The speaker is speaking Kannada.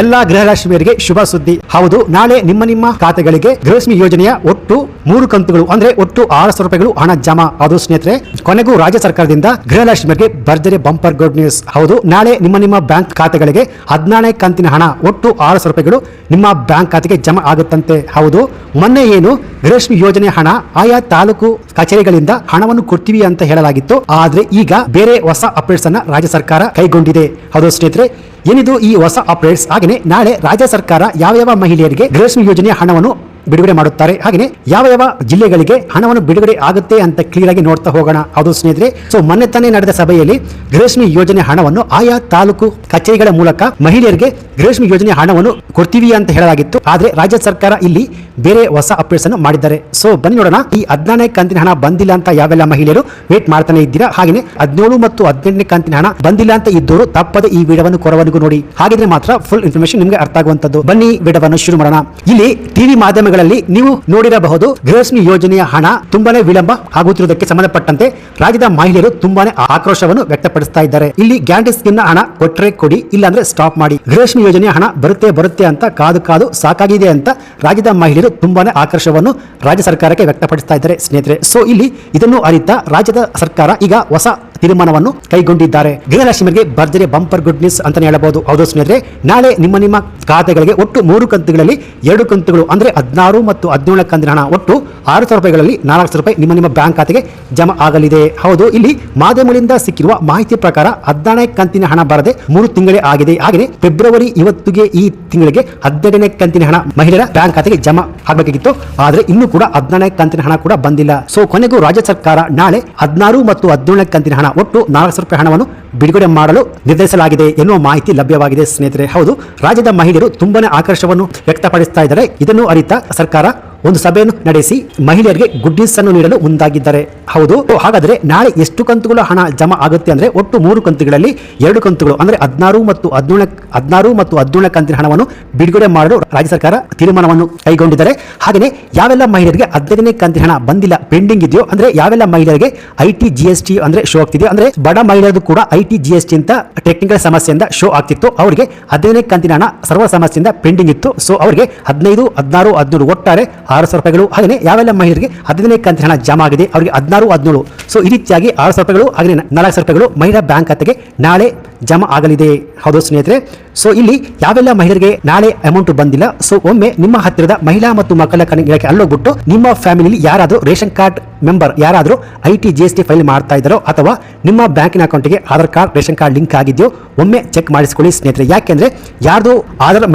ಎಲ್ಲಾ ಗೃಹಲಕ್ಷ್ಮಿಯರಿಗೆ ಶುಭ ಸುದ್ದಿ. ಹೌದು, ನಾಳೆ ನಿಮ್ಮ ನಿಮ್ಮ ಖಾತೆಗಳಿಗೆ ಗೃಹಲಕ್ಷ್ಮಿ ಯೋಜನೆಯ ಒಟ್ಟು ಮೂರು ಕಂತುಗಳು, ಅಂದ್ರೆ ಒಟ್ಟು ಆರು ಸಾವಿರ ರೂಪಾಯಿಗಳು ಹಣ ಜಮಾ. ಅದು ಸ್ನೇಹಿತರೆ, ಕೊನೆಗೂ ರಾಜ್ಯ ಸರ್ಕಾರದಿಂದ ಗೃಹಲಕ್ಷ್ಮಿಯರಿಗೆ ಭರ್ಜರಿ ಬಂಪರ್ ಗುಡ್ ನ್ಯೂಸ್. ಹೌದು, ನಾಳೆ ನಿಮ್ಮ ನಿಮ್ಮ ಬ್ಯಾಂಕ್ ಖಾತೆಗಳಿಗೆ ಹದಿನಾರನೇ ಕಂತಿನ ಹಣ, ಒಟ್ಟು ಆರು ಸಾವಿರ ರೂಪಾಯಿಗಳು ನಿಮ್ಮ ಬ್ಯಾಂಕ್ ಖಾತೆಗೆ ಜಮಾ ಆಗುತ್ತಂತೆ. ಹೌದು, ಮೊನ್ನೆ ಏನು ಗೃಹಲಕ್ಷ್ಮಿ ಯೋಜನೆ ಹಣ ಆಯಾ ತಾಲೂಕು ಕಚೇರಿಗಳಿಂದ ಹಣವನ್ನು ಕೊಡ್ತೀವಿ ಅಂತ ಹೇಳಲಾಗಿತ್ತು. ಆದ್ರೆ ಈಗ ಬೇರೆ ಹೊಸ ಅಪ್ಡೇಟ್ಸ್ ಅನ್ನ ರಾಜ್ಯ ಸರ್ಕಾರ ಕೈಗೊಂಡಿದೆ. ಹೌದು ಸ್ನೇಹಿತರೆ, ಏನಿದು ಈ ಹೊಸ ಅಪ್ಡೇಟ್ಸ್ ಹಾಗೆಯೇ ನಾಳೆ ರಾಜ್ಯ ಸರ್ಕಾರ ಯಾವ ಯಾವ ಮಹಿಳೆಯರಿಗೆ ರೇಷ್ಮೆ ಯೋಜನೆಯ ಹಣವನ್ನು ಬಿಡುಗಡೆ ಮಾಡುತ್ತಾರೆ. ಹಾಗೆಯೇ ಯಾವ ಯಾವ ಜಿಲ್ಲೆಗಳಿಗೆ ಹಣವನ್ನು ಬಿಡುಗಡೆ ಆಗುತ್ತೆ ಅಂತ ಕ್ಲಿಯರ್ ಆಗಿ ನೋಡ್ತಾ ಹೋಗೋಣ. ಅದು ಸ್ನೇಹಿತರೆ ಸೊ ಮೊನ್ನೆ ತಾನೇ ನಡೆದ ಸಭೆಯಲ್ಲಿ ಗೃಹಲಕ್ಷ್ಮಿ ಯೋಜನೆ ಹಣವನ್ನು ಆಯಾ ತಾಲೂಕು ಕಚೇರಿಗಳ ಮೂಲಕ ಮಹಿಳೆಯರಿಗೆ ಗೃಹಲಕ್ಷ್ಮಿ ಯೋಜನೆ ಹಣವನ್ನು ಕೊಡ್ತೀವಿ ಅಂತ ಹೇಳಲಾಗಿತ್ತು. ಆದ್ರೆ ರಾಜ್ಯ ಸರ್ಕಾರ ಇಲ್ಲಿ ಬೇರೆ ಹೊಸ ಅಪ್ಡೇಟ್ಸ್ ಅನ್ನು ಮಾಡಿದ್ದಾರೆ. ಸೊ ಬನ್ನಿ ನೋಡೋಣ. ಈ ಹದಿನಾರನೇ ಕಂತಿನ ಹಣ ಬಂದಿಲ್ಲ ಅಂತ ಯಾವೆಲ್ಲ ಮಹಿಳೆಯರು ವೇಟ್ ಮಾಡ್ತಾನೆ ಇದ್ದೀರಾ? ಹಾಗೆಯೇ ಹದಿನೇಳು ಮತ್ತು ಹದಿನೆಂಟನೇ ಕಂತಿನ ಹಣ ಬಂದಿಲ್ಲ ಅಂತ ಇದ್ದವರು ತಪ್ಪದೆ ಈ ವಿಡಿಯೋವನ್ನು ಕೊರವರೆಗೂ ನೋಡಿ. ಹಾಗಿದ್ರೆ ಮಾತ್ರ ಫುಲ್ ಇನ್ಫಾರ್ಮೇಶನ್ ನಿಮಗೆ ಅರ್ಥ ಆಗುವಂತದ್ದು ಬನ್ನಿ ವಿಡಿಯೋವನ್ನು ಶುರು ಮಾಡೋಣ. ಇಲ್ಲಿ ಟಿವಿ ಮಾಧ್ಯಮಗಳಲ್ಲಿ ನೀವು ನೋಡಿರಬಹುದು ಗೃಹಸ್ಮಿ ಯೋಜನೆಯ ಹಣ ತುಂಬಾನೇ ವಿಳಂಬ ಆಗುತ್ತಿರುವುದಕ್ಕೆ ಸಂಬಂಧಪಟ್ಟಂತೆ ರಾಜ್ಯದ ಮಹಿಳೆಯರು ತುಂಬಾನೇ ಆಕ್ರೋಶವನ್ನು ವ್ಯಕ್ತಪಡಿಸ್ತಾ ಇದ್ದಾರೆ. ಇಲ್ಲಿ ಗ್ಯಾರಂಟಿ ಸ್ಕೀಮ್ ಹಣ ಕೊಟ್ರೆ ಕೊಡಿ, ಇಲ್ಲಾಂದ್ರೆ ಸ್ಟಾಪ್ ಮಾಡಿ. ಗೃಹಲಕ್ಷ್ಮಿ ಯೋಜನೆಯ ಹಣ ಬರುತ್ತೆ ಬರುತ್ತೆ ಅಂತ ಕಾದು ಕಾದು ಸಾಕಾಗಿದೆ ಅಂತ ರಾಜ್ಯದ ಮಹಿಳೆಯರು ತುಂಬಾನೇ ಆಕ್ರೋಶವನ್ನು ರಾಜ್ಯ ಸರ್ಕಾರಕ್ಕೆ ವ್ಯಕ್ತಪಡಿಸ್ತಾ ಇದ್ದಾರೆ ಸ್ನೇಹಿತರೆ. ಸೊ ಇಲ್ಲಿ ಇದನ್ನು ಅರಿತ ರಾಜ್ಯದ ಸರ್ಕಾರ ಈಗ ಹೊಸ ತೀರ್ಮಾನವನ್ನು ಕೈಗೊಂಡಿದ್ದಾರೆ. ಗೃಹಲಕ್ಷ್ಮಿಗೆ ಭರ್ಜರಿ ಬಂಪರ್ ಗುಡ್ ನ್ಯೂಸ್ ಅಂತಾನೆ ಹೇಳಬಹುದು. ಹೌದು ಸ್ನೇಹಿತರೆ, ನಾಳೆ ನಿಮ್ಮ ನಿಮ್ಮ ಖಾತೆಗಳಿಗೆ ಒಟ್ಟು ಮೂರು ಕಂತುಗಳಲ್ಲಿ ಎರಡು ಕಂತುಗಳು, ಅಂದ್ರೆ ಹದಿನಾರು ಮತ್ತು ಹದಿನೇಳು ಕಂತಿನ ಹಣ ಒಟ್ಟು ಆರು ಸಾವಿರ ರೂಪಾಯಿಗಳಲ್ಲಿ ನಾಲ್ಕು ಸಾವಿರ ರೂಪಾಯಿ ನಿಮ್ಮ ನಿಮ್ಮ ಬ್ಯಾಂಕ್ ಖಾತೆಗೆ ಜಮಾ ಆಗಲಿದೆ. ಹೌದು, ಇಲ್ಲಿ ಮಾಧ್ಯಮಗಳಿಂದ ಸಿಕ್ಕಿರುವ ಮಾಹಿತಿ ಪ್ರಕಾರ ಹದಿನಾರನೇ ಕಂತಿನ ಹಣ ಬರದೆ ಮೂರು ತಿಂಗಳೇ ಆಗಿದೆ. ಹಾಗೆ ಫೆಬ್ರವರಿ ಇವತ್ತಿಗೆ ಈ ತಿಂಗಳಿಗೆ ಹದಿನೆಂಟನೇ ಕಂತಿನ ಹಣ ಮಹಿಳೆಯರ ಬ್ಯಾಂಕ್ ಖಾತೆಗೆ ಜಮಾ ಆಗಬೇಕಾಗಿತ್ತು ಆದ್ರೆ ಇನ್ನೂ ಕೂಡ ಹದಿನಾರನೇ ಕಂತಿನ ಹಣ ಕೂಡ ಬಂದಿಲ್ಲ. ಸೊ ಕೊನೆಗೂ ರಾಜ್ಯ ಸರ್ಕಾರ ನಾಳೆ ಹದಿನಾರು ಮತ್ತು ಹದಿನೇಳನೇ ಕಂತಿನ ಹಣ ಒಟ್ಟು ನಾಲ್ಕು ರೂಪಾಯಿ ಹಣವನ್ನು ಬಿಡುಗಡೆ ಮಾಡಲು ನಿರ್ಧರಿಸಲಾಗಿದೆ ಎನ್ನುವ ಮಾಹಿತಿ ಲಭ್ಯವಾಗಿದೆ ಸ್ನೇಹಿತರೆ. ಹೌದು, ರಾಜ್ಯದ ಮಹಿಳೆಯರು ತುಂಬಾನೇ ಆಕರ್ಷವನ್ನು ವ್ಯಕ್ತಪಡಿಸ್ತಾ ಇದ್ದಾರೆ. ಇದನ್ನು ಅರಿತ ಸರ್ಕಾರ ಒಂದು ಸಭೆಯನ್ನು ನಡೆಸಿ ಮಹಿಳೆಯರಿಗೆ ಗುಡ್ ನ್ಯೂಸ್ ಅನ್ನು ನೀಡಲು ಮುಂದಾಗಿದ್ದಾರೆ. ಹೌದು, ಹಾಗಾದ್ರೆ ನಾಳೆ ಎಷ್ಟು ಕಂತುಗಳ ಹಣ ಜಮಾ ಆಗುತ್ತೆ ಅಂದ್ರೆ ಒಟ್ಟು ಮೂರು ಕಂತುಗಳಲ್ಲಿ ಎರಡು ಕಂತುಗಳು, ಅಂದ್ರೆ ಹದಿನಾರು ಮತ್ತು ಹದಿನೇಳ ಹದಿನಾರು ಮತ್ತು ಹದಿನೇಳ ಕಂತಿನ ಹಣವನ್ನು ಬಿಡುಗಡೆ ಮಾಡಲು ರಾಜ್ಯ ಸರ್ಕಾರ ತೀರ್ಮಾನವನ್ನು ಕೈಗೊಂಡಿದ್ದಾರೆ. ಹಾಗೆಯೇ ಯಾವೆಲ್ಲ ಮಹಿಳೆಯರಿಗೆ ಹದಿನೈದನೇ ಕಂತಿನ ಹಣ ಬಂದಿಲ್ಲ, ಪೆಂಡಿಂಗ್ ಇದೆಯೋ, ಅಂದ್ರೆ ಯಾವೆಲ್ಲ ಮಹಿಳೆಯರಿಗೆ I T G S T ಅಂದ್ರೆ ಶೋ ಆಗ್ತಿದೆಯೋ, ಅಂದ್ರೆ ಬಡ ಮಹಿಳೆಯರು ಕೂಡ ಐ ಟಿ ಜಿ ಟಿ ಅಂತ ಟೆಕ್ನಿಕಲ್ ಸಮಸ್ಯೆಯಿಂದ ಶೋ ಆಗ್ತಿತ್ತು. ಅವರಿಗೆ ಹದಿನೈದನೇ ಕಂತಿನ ಹಣ ಸರ್ವ ಸಮಸ್ಯೆಯಿಂದ ಪೆಂಡಿಂಗ್ ಇತ್ತು. ಸೊ ಅವರಿಗೆ ಹದಿನೈದು, ಹದಿನಾರು ಹದಿನೇಳು ಒಟ್ಟಾರೆ ಆರು ಸಾವಿರ ರೂಪಾಯಿಗಳು. ಹಾಗೆಯೇ ಯಾವೆಲ್ಲ ಮಹಿಳೆಯರಿಗೆ ಹದಿನೈದನೇ ಕಂತಿನ ಹಣ ಜಮಾ ಆಗಿದೆ ಅವರಿಗೆ ಹದಿನಾರು, ಹದಿನೇಳು. ಸೊ ಈ ರೀತಿಯಾಗಿ ಆರು ಸಾವಿರ ರೂಪಾಯಿಗಳು ಹಾಗೆ ನಾಲ್ಕು ಸಾವಿರ ರೂಪಾಯಿಗಳು ಮಹಿಳಾ ಬ್ಯಾಂಕ್ ಖಾತೆಗೆ ನಾಳೆ ಜಮಾ ಆಗಲಿದೆ. ಹೌದು ಸ್ನೇಹಿತರೆ? ಸೊ ಇಲ್ಲಿ ಯಾವೆಲ್ಲ ಮಹಿಳೆಯರಿಗೆ ನಾಳೆ ಅಮೌಂಟ್ ಬಂದಿಲ್ಲ. ಸೊ ಒಮ್ಮೆ ನಿಮ್ಮ ಹತ್ತಿರದ ಮಹಿಳಾ ಮತ್ತು ಮಕ್ಕಳ ಇಲಾಖೆ ಅಲ್ಲೋಗ್ಬಿಟ್ಟು ನಿಮ್ಮ ಫ್ಯಾಮಿಲಿ ಯಾರಾದರೂ ರೇಷನ್ ಕಾರ್ಡ್ ಮೆಂಬರ್ ಯಾರಾದರೂ I T, G S T file ಮಾಡ್ತಾ ಇದ್ದಾರೋ ಅಥವಾ ನಿಮ್ಮ ಬ್ಯಾಂಕಿನ ಅಕೌಂಟಿಗೆ Aadhaar card, ration card link ಆಗಿದೆಯೋ, ಒಮ್ಮೆ ಚೆಕ್ ಮಾಡಿಸ್ಕೊಳ್ಳಿ ಸ್ನೇಹಿತರೆ. ಯಾಕೆಂದ್ರೆ ಯಾರ್ದು ಆಧಾರ್